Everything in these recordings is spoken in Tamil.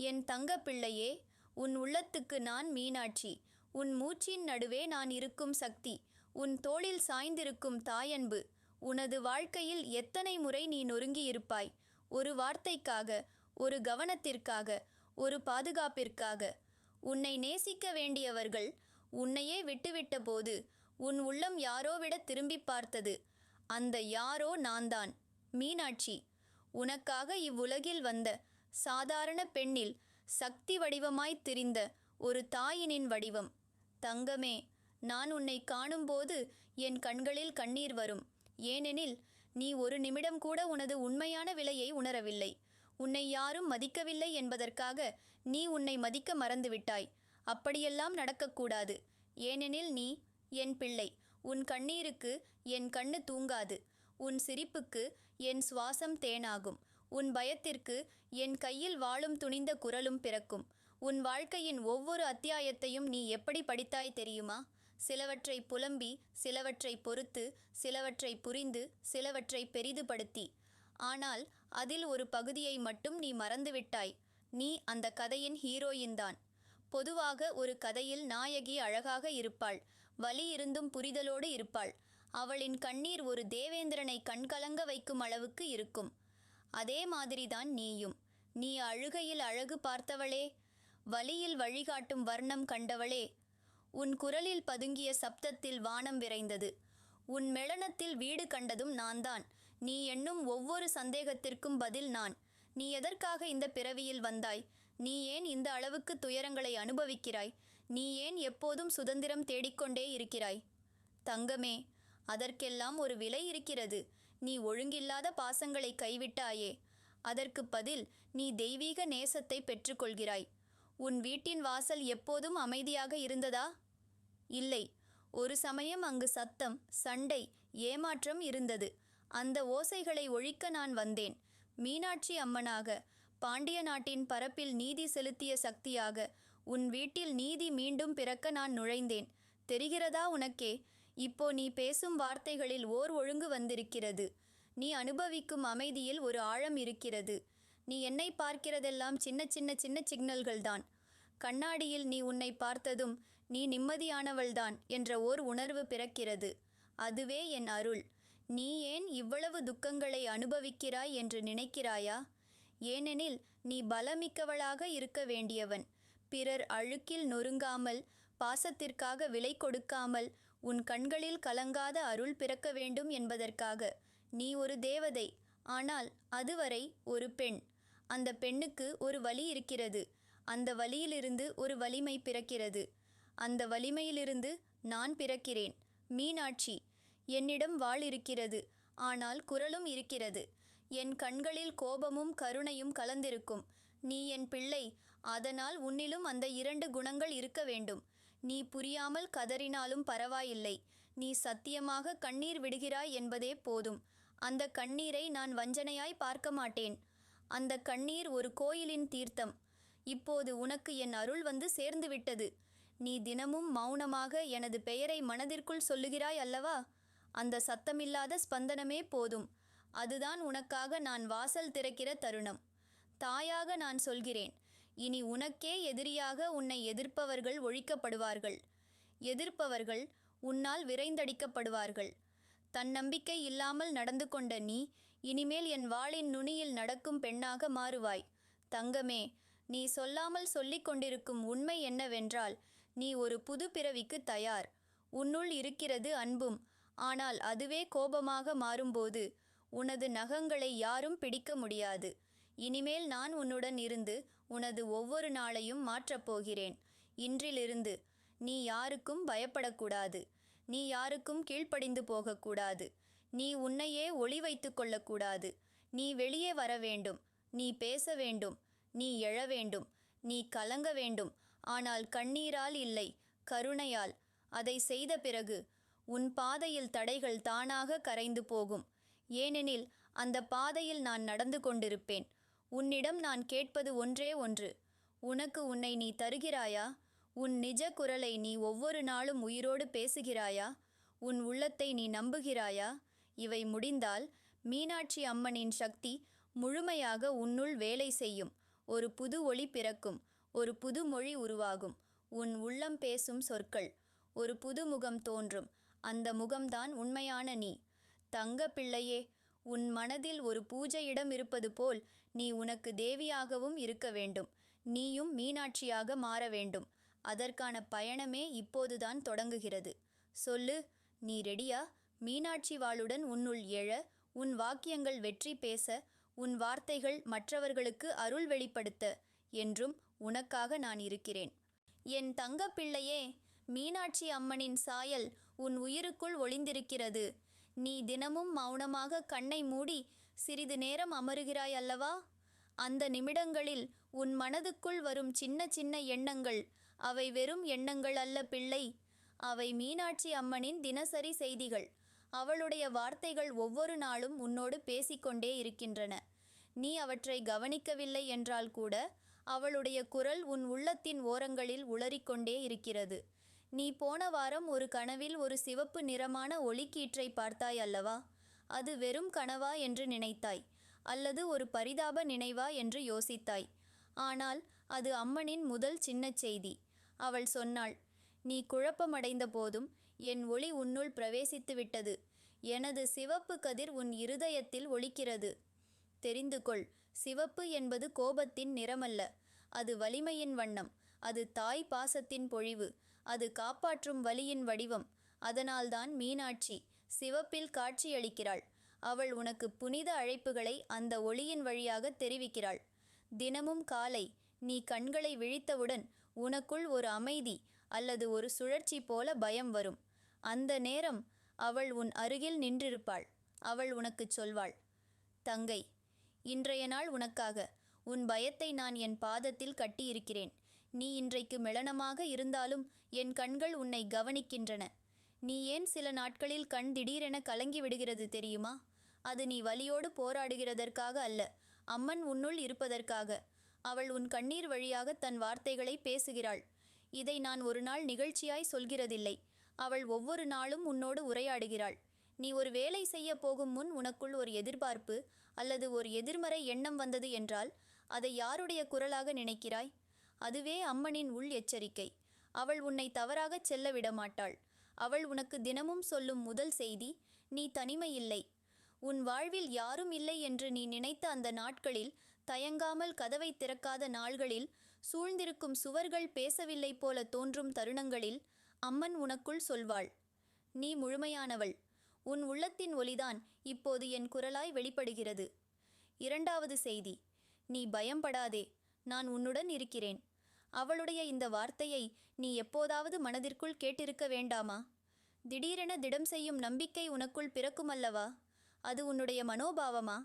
என் தங்க பிள்ளையே உன் உள்ளத்துக்கு நான் மீனாட்சி. உன் மூச்சின் நடுவே நான் இருக்கும் சக்தி. உன் தோளில் சாய்ந்திருக்கும் தாயன்பு. உனது வாழ்க்கையில் எத்தனை முறை நீ நொறுங்கியிருப்பாய்? ஒரு வார்த்தைக்காக ஒரு கவனத்திற்காக ஒரு பாதுகாப்பிற்காக. உன்னை நேசிக்க வேண்டியவர்கள் உன்னையே விட்டுவிட்ட போது உன் உள்ளம் யாரோவிட திரும்பி பார்த்தது. அந்த யாரோ நான்தான். மீனாட்சி. உனக்காக இவ்வுலகில் வந்த சாதாரண பெண்ணில் சக்தி வடிவமாய்த் திரிந்த ஒரு தாயினின் வடிவம். தங்கமே நான் உன்னை காணும்போது என் கண்களில் கண்ணீர் வரும். ஏனெனில் நீ ஒரு நிமிடம் கூட உனது உண்மையான விலையை உணரவில்லை. உன்னை யாரும் மதிக்கவில்லை என்பதற்காக நீ உன்னை மதிக்க மறந்துவிட்டாய். அப்படியெல்லாம் நடக்கக்கூடாது. ஏனெனில் நீ என் பிள்ளை. உன் கண்ணீருக்கு என் கண்ணு தூங்காது. உன் சிரிப்புக்கு என் சுவாசம் தேனாகும். உன் பயத்திற்கு என் கையில் வாழும் துணிந்த குரலும் பிறக்கும். உன் வாழ்க்கையின் ஒவ்வொரு அத்தியாயத்தையும் நீ எப்படி படித்தாய் தெரியுமா? சிலவற்றை புலம்பி சிலவற்றை பொறுத்து சிலவற்றை புரிந்து சிலவற்றை பெரிதுபடுத்தி. ஆனால் அதில் ஒரு பகுதியை மட்டும் நீ மறந்துவிட்டாய். நீ அந்த கதையின் ஹீரோயின்தான் பொதுவாக ஒரு கதையில் நாயகி அழகாக இருப்பாள். வலி இருந்தும் புரிதலோடு இருப்பாள். அவளின் கண்ணீர் ஒரு தேவேந்திரனை கண்கலங்க வைக்கும் அளவுக்கு இருக்கும். அதே மாதிரிதான் நீயும். நீ அழுகையில் அழகு பார்த்தவளே வலியில் வழிகாட்டும் வர்ணம் கண்டவளே உன் குரலில் பதுங்கிய சப்தத்தில் வானம் விரைந்தது. உன் மெளனத்தில் வீடு கண்டதும் நான்தான். நீ எண்ணும் ஒவ்வொரு சந்தேகத்திற்கும் பதில் நான். நீ எதற்காக இந்த பிறவியில் வந்தாய்? நீ ஏன் இந்த அளவுக்கு துயரங்களை அனுபவிக்கிறாய்? நீ ஏன் எப்போதும் சுதந்திரம் தேடிக்கொண்டே இருக்கிறாய்? தங்கமே அதற்கெல்லாம் ஒரு விலை இருக்கிறது. நீ ஒழுங்கில்லாத பாசங்களை கைவிட்டாயே. அதற்கு பதில் நீ தெய்வீக நேசத்தை பெற்றுக்கொள்கிறாய். உன் வீட்டின் வாசல் எப்போதும் அமைதியாக இருந்ததா? இல்லை. ஒரு சமயம் அங்கு சத்தம் சண்டை ஏமாற்றம் இருந்தது. அந்த ஓசைகளை ஒழிக்க நான் வந்தேன். மீனாட்சி அம்மனாக பாண்டிய நாட்டின் பரப்பில் நீதி செலுத்திய சக்தியாக உன் வீட்டில் நீதி மீண்டும் பிறக்க நான் நுழைந்தேன். தெரிகிறதா உனக்கே? இப்போ நீ பேசும் வார்த்தைகளில் ஓர் ஒழுங்கு வந்திருக்கிறது. நீ அனுபவிக்கும் அமைதியில் ஒரு ஆழம் இருக்கிறது. நீ என்னை பார்க்கிறதெல்லாம் சின்ன சின்ன சின்ன சிக்னல்கள்தான். கண்ணாடியில் நீ உன்னை பார்த்ததும் நீ நிம்மதியானவள்தான் என்ற ஓர் உணர்வு பிறக்கிறது. அதுவே என் அருள். நீ ஏன் இவ்வளவு துக்கங்களை அனுபவிக்கிறாய் என்று நினைக்கிறாயா? ஏனெனில் நீ பலமிக்கவளாக இருக்க வேண்டியவன். பிறர் அழுக்கில் நொறுங்காமல் பாசத்திற்காக விலை கொடுக்காமல் உன் கண்களில் கலங்காத அருள் பிறக்க வேண்டும் என்பதற்காக. நீ ஒரு தேவதை ஆனால் அதுவரை ஒரு பெண். அந்த பெண்ணுக்கு ஒரு வலி இருக்கிறது. அந்த வலியிலிருந்து ஒரு வலிமை பிறக்கிறது. அந்த வலிமையிலிருந்து நான் பிறக்கிறேன். மீனாட்சி என்னிடம் வாள் இருக்கிறது ஆனால் குரலும் இருக்கிறது. என் கண்களில் கோபமும் கருணையும் கலந்திருக்கும். நீ என் பிள்ளை அதனால் உன்னிலும் அந்த இரண்டு குணங்கள் இருக்க வேண்டும். நீ புரியாமல் கதறினாலும் பரவாயில்லை. நீ சத்தியமாக கண்ணீர் விடுகிறாய் என்பதே போதும். அந்த கண்ணீரை நான் வஞ்சனையாய் பார்க்க மாட்டேன். அந்த கண்ணீர் ஒரு கோயிலின் தீர்த்தம். இப்போது உனக்கு என் அருள் வந்து சேர்ந்துவிட்டது. நீ தினமும் மௌனமாக எனது பெயரை மனதிற்குள் சொல்லுகிறாய் அல்லவா? அந்த சத்தமில்லாத ஸ்பந்தனமே போதும். அதுதான் உனக்காக நான் வாசல் திறக்கிற தருணம். தாயாக நான் சொல்கிறேன். இனி உனக்கே எதிரியாக உன்னை எதிர்ப்பவர்கள் ஒழிக்கப்படுவார்கள். எதிர்ப்பவர்கள் உன்னால் விரைந்தடிக்கப்படுவார்கள். தன்னம்பிக்கை இல்லாமல் நடந்து கொண்ட நீ இனிமேல் என் வாளின் நுனியில் நடக்கும் பெண்ணாக மாறுவாய். தங்கமே நீ சொல்லாமல் சொல்லிக் கொண்டிருக்கும் உண்மை என்னவென்றால் நீ ஒரு புது பிறவிக்கு தயார். உன்னுள் இருக்கிறது அன்பும். ஆனால் அதுவே கோபமாக மாறும்போது உனது நகங்களை யாரும் பிடிக்க முடியாது. இனிமேல் நான் உன்னுடன் இருந்து உனது ஒவ்வொரு நாளையும் மாற்றப் போகிறேன். இன்றிலிருந்து நீ யாருக்கும் பயப்படக்கூடாது. நீ யாருக்கும் கீழ்ப்படிந்து போகக்கூடாது. நீ உன்னையே ஒளி வைத்து கொள்ளக்கூடாது. நீ வெளியே வர வேண்டும். நீ பேச வேண்டும். நீ எழ வேண்டும். நீ கலங்க வேண்டும். ஆனால் கண்ணீரால் இல்லை கருணையால். அதை செய்த பிறகு உன் பாதையில் தடைகள் தானாக கரைந்து போகும். ஏனெனில் அந்த பாதையில் நான் நடந்து கொண்டிருப்பேன். உன்னிடம் நான் கேட்பது ஒன்றே ஒன்று. உனக்கு உன்னை நீ தருகிறாயா? உன் நிஜ குரலை நீ ஒவ்வொரு நாளும் உயிரோடு பேசுகிறாயா? உன் உள்ளத்தை நீ நம்புகிறாயா? இவை முடிந்தால் மீனாட்சி அம்மனின் சக்தி முழுமையாக உன்னுள் வேலை செய்யும். ஒரு புது ஒளி பிறக்கும். ஒரு புது மொழி உருவாகும். உன் உள்ளம் பேசும் சொற்கள். ஒரு புது முகம் தோன்றும். அந்த முகம்தான் உண்மையான நீ. தங்க பிள்ளையே உன் மனதில் ஒரு பூஜை இடம் இருப்பது போல் நீ உனக்கு தேவியாகவும் இருக்க வேண்டும். நீயும் மீனாட்சியாக மாற வேண்டும். அதற்கான பயணமே இப்போதுதான் தொடங்குகிறது. சொல்லு நீ ரெடியா? மீனாட்சி வாளுடன் உன்னுள் எழ உன் வாக்கியங்கள் வெற்றி பேச உன் வார்த்தைகள் மற்றவர்களுக்கு அருள் வெளிப்படுத்த என்றும் உனக்காக நான் இருக்கிறேன். என் தங்கப் பிள்ளையே மீனாட்சி அம்மனின் சாயல் உன் உயிருக்குள் ஒளிந்திருக்கிறது. நீ தினமும் மௌனமாக கண்ணை மூடி சிறிது நேரம் அமருகிறாய் அல்லவா? அந்த நிமிடங்களில் உன் மனதுக்குள் வரும் சின்ன சின்ன எண்ணங்கள் அவை வெறும் எண்ணங்கள் அல்ல பிள்ளை. அவை மீனாட்சி அம்மனின் தினசரி செய்திகள். அவளுடைய வார்த்தைகள் ஒவ்வொரு நாளும் உன்னோடு பேசிக்கொண்டே இருக்கின்றன. நீ அவற்றை கவனிக்கவில்லை என்றால் கூட அவளுடைய குரல் உன் உள்ளத்தின் ஓரங்களில் உளறிக்கொண்டே இருக்கிறது. நீ போன வாரம் ஒரு கனவில் ஒரு சிவப்பு நிறமான ஒளிக்கீற்றை பார்த்தாய் அல்லவா? அது வெறும் கனவா என்று நினைத்தாய் அல்லது ஒரு பரிதாப நினைவா என்று யோசித்தாய். ஆனால் அது அம்மனின் முதல் சின்னச் செய்தி. அவள் சொன்னாள் நீ குழப்பமடைந்த போதும் என் ஒளி உன்னுள் பிரவேசித்து விட்டது. எனது சிவப்பு கதிர் உன் இருதயத்தில் ஒளிக்கிறது தெரிந்து கொள் சிவப்பு என்பது கோபத்தின் நிறமல்ல. அது வலிமையின் வண்ணம். அது தாய் பாசத்தின் பொழிவு. அது காப்பாற்றும் வலியின் வடிவம். அதனால்தான் மீனாட்சி சிவப்பில் காட்சியளிக்கிறாள். அவள் உனக்கு புனித அழைப்புகளை அந்த ஒளியின் வழியாக தெரிவிக்கிறாள். தினமும் காலை நீ கண்களை விழித்தவுடன் உனக்குள் ஒரு அமைதி அல்லது ஒரு சுழற்சி போல பயம் வரும். அந்த நேரம் அவள் உன் அருகில் நின்றிருப்பாள். அவள் உனக்குச் சொல்வாள் தங்கை இன்றைய நாள் உனக்காக. உன் பயத்தை நான் என் பாதத்தில் கட்டியிருக்கிறேன். நீ இன்றைக்கு மெளனமாக இருந்தாலும் என் கண்கள் உன்னை கவனிக்கின்றன. நீ ஏன் சில நாட்களில் கண் திடீரென கலங்கி விடுகிறது தெரியுமா? அது நீ வலியோடு போராடுகிறதற்காக அல்ல அம்மன் உன்னுள் இருப்பதற்காக. அவள் உன் கண்ணீர் வழியாக தன் வார்த்தைகளை பேசுகிறாள். இதை நான் ஒரு நாள் நிகழ்ச்சியாய் சொல்கிறதில்லை. அவள் ஒவ்வொரு நாளும் உன்னோடு உரையாடுகிறாள். நீ ஒரு வேலை செய்ய போகும் முன் உனக்குள் ஒரு எதிர்பார்ப்பு அல்லது ஒரு எதிர்மறை எண்ணம் வந்தது என்றால் அதை யாருடைய குரலாக நினைக்கிறாய்? அதுவே அம்மனின் உள் எச்சரிக்கை. அவள் உன்னை தவறாகச் செல்ல விடமாட்டாள். அவள் உனக்கு தினமும் சொல்லும் முதல் செய்தி நீ தனிமையில்லை. உன் வாழ்வில் யாரும் இல்லை என்று நீ நினைத்த அந்த நாட்களில் தயங்காமல் கதவை திறக்காத நாள்களில் சூழ்ந்திருக்கும் சுவர்கள் பேசவில்லை போல தோன்றும் தருணங்களில் அம்மன் உனக்குள் சொல்வாள் நீ முழுமையானவள். உன் உள்ளத்தின் ஒலிதான் இப்போது என் குரலாய் வெளிப்படுகிறது. இரண்டாவது செய்தி நீ பயம்படாதே. நான் உன்னுடன் இருக்கிறேன். அவளுடைய இந்த வார்த்தையை நீ எப்போதாவது மனதிற்குள் கேட்டிருக்க வேண்டாமா? திடீரென திடம் செய்யும் நம்பிக்கை உனக்குள் பிறக்குமல்லவா? அது உன்னுடைய மனோபாவமா?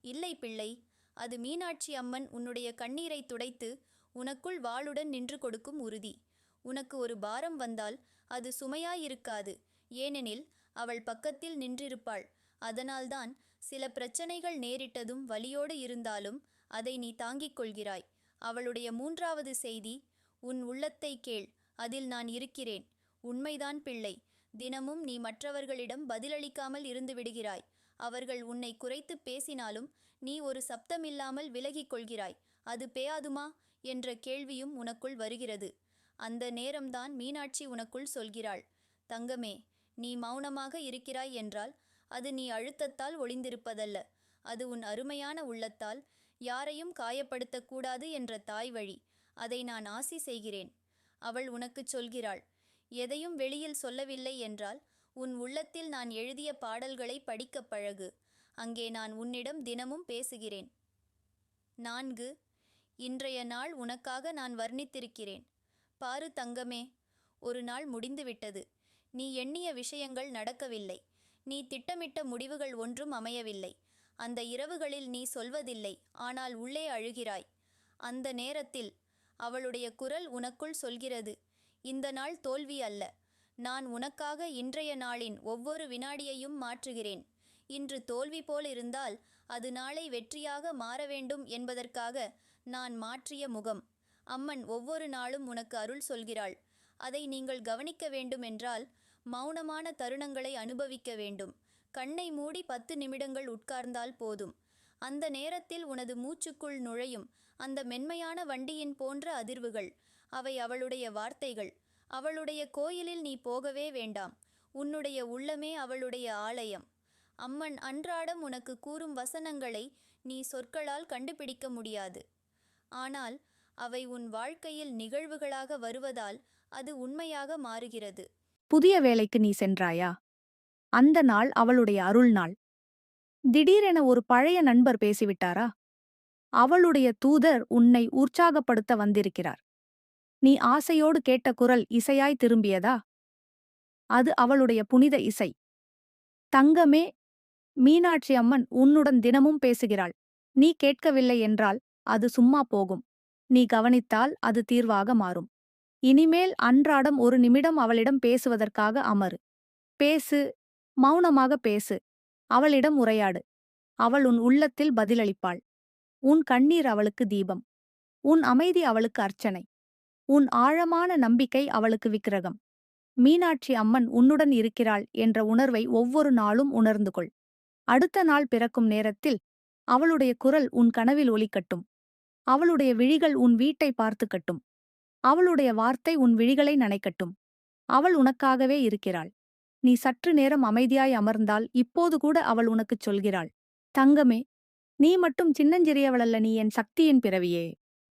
இல்லை பிள்ளை அது மீனாட்சி அம்மன் உன்னுடைய கண்ணீரை துடைத்து உனக்குள் வாளுடன் நின்று கொடுக்கும் உறுதி. உனக்கு ஒரு பாரம் வந்தால் அது சுமையாயிருக்காது. ஏனெனில் அவள் பக்கத்தில் நின்றிருப்பாள். அதனால்தான் சில பிரச்சனைகள் நேரிட்டதும் வலியோடு இருந்தாலும் அதை நீ தாங்கிக் கொள்கிறாய். அவளுடைய மூன்றாவது செய்தி உன் உள்ளத்தை கேள் அதில் நான் இருக்கிறேன். உண்மைதான் பிள்ளை. தினமும் நீ மற்றவர்களிடம் பதிலளிக்காமல் இருந்து விடுகிறாய். அவர்கள் உன்னை குறைத்து பேசினாலும் நீ ஒரு சப்தமில்லாமல் விலகிக் கொள்கிறாய். அது பேயாதுமா? என்ற கேள்வியும் உனக்குள் வருகிறது. அந்த நேரம்தான் மீனாட்சி உனக்குள் சொல்கிறாள் தங்கமே நீ மௌனமாக இருக்கிறாய் என்றால் அது நீ அழுத்தத்தால் ஒளிந்திருப்பதல்ல. அது உன் அருமையான உள்ளத்தால் யாரையும் காயப்படுத்தக்கூடாது என்ற தாய் வழி. அதை நான் ஆசி செய்கிறேன். அவள் உனக்குச் சொல்கிறாள் எதையும் வெளியில் சொல்லவில்லை என்றால் உன் உள்ளத்தில் நான் எழுதிய பாடல்களை படிக்கப் பழகு. அங்கே நான் உன்னிடம் தினமும் பேசுகிறேன். நான்கு இன்றைய நாள் உனக்காக நான் வர்ணித்திருக்கிறேன். பாரு தங்கமே ஒரு நாள் முடிந்துவிட்டது. நீ எண்ணிய விஷயங்கள் நடக்கவில்லை. நீ திட்டமிட்ட முடிவுகள் ஒன்றும் அமையவில்லை. அந்த இரவுகளில் நீ சொல்வதில்லை ஆனால் உள்ளே அழுகிறாய். அந்த நேரத்தில் அவளுடைய குரல் உனக்குள் சொல்கிறது இந்த நாள் தோல்வி அல்ல நான் உனக்காக இன்றைய நாளின் ஒவ்வொரு வினாடியையும் மாற்றுகிறேன். இன்று தோல்வி போல் இருந்தால் அது நாளை வெற்றியாக மாற வேண்டும் என்பதற்காக நான் மாற்றிய முகம். அம்மன் ஒவ்வொரு நாளும் உனக்கு அருள் சொல்கிறாள். அதை நீங்கள் கவனிக்க வேண்டுமென்றால் மௌனமான தருணங்களை அனுபவிக்க வேண்டும். கண்ணை மூடி பத்து நிமிடங்கள் உட்கார்ந்தால் போதும். அந்த நேரத்தில் உனது மூச்சுக்குள் நுழையும் அந்த மென்மையான வண்டியின் போன்ற அதிர்வுகள். அவை அவளுடைய வார்த்தைகள். அவளுடைய கோயிலில் நீ போகவே வேண்டாம். உன்னுடைய உள்ளமே அவளுடைய ஆலயம். அம்மன் அன்றாடம் உனக்கு கூறும் வசனங்களை நீ சொற்களால் கண்டுபிடிக்க முடியாது. ஆனால் அவை உன் வாழ்க்கையில் நிகழ்வுகளாக வருவதால் அது உண்மையாக மாறுகிறது. புதிய வேலைக்கு நீ சென்றாயா? அந்த நாள் அவளுடைய அருள் நாள். திடீரென ஒரு பழைய நண்பர் பேசிவிட்டாரா? அவளுடைய தூதர் உன்னை உற்சாகப்படுத்த வந்திருக்கிறார். நீ ஆசையோடு கேட்ட குரல் இசையாய் திரும்பியதா? அது அவளுடைய புனித இசை. தங்கமே மீனாட்சி அம்மன் உன்னுடன் தினமும் பேசுகிறாள். நீ கேட்கவில்லை என்றால் அது சும்மா போகும். நீ கவனித்தால் அது தீர்வாக மாறும். இனிமேல் அன்றாடம் ஒரு நிமிடம் அவளிடம் பேசுவதற்காக அமரு பேசு மௌனமாக பேசு. அவளிடம் உரையாடு. அவள் உன் உள்ளத்தில் பதிலளிப்பாள். உன் கண்ணீர் அவளுக்கு தீபம். உன் அமைதி அவளுக்கு அர்ச்சனை. உன் ஆழமான நம்பிக்கை அவளுக்கு விக்கிரகம். மீனாட்சி அம்மன் உன்னுடன் இருக்கிறாள் என்ற உணர்வை ஒவ்வொரு நாளும் உணர்ந்து கொள். அடுத்த நாள் பிறக்கும் நேரத்தில் அவளுடைய குரல் உன் கனவில் ஒலிக்கட்டும். அவளுடைய விழிகள் உன் வீட்டை பார்த்துக்கட்டும் அவளுடைய வார்த்தை உன் விழிகளை நனைக்கட்டும். அவள் உனக்காகவே இருக்கிறாள். நீ சற்று நேரம் அமைதியாய் அமர்ந்தால் இப்போது கூட அவள் உனக்குச் சொல்கிறாள். தங்கமே நீ மட்டும் சின்னஞ்சிறியவளல்ல நீ என் சக்தியின் பிறவியே.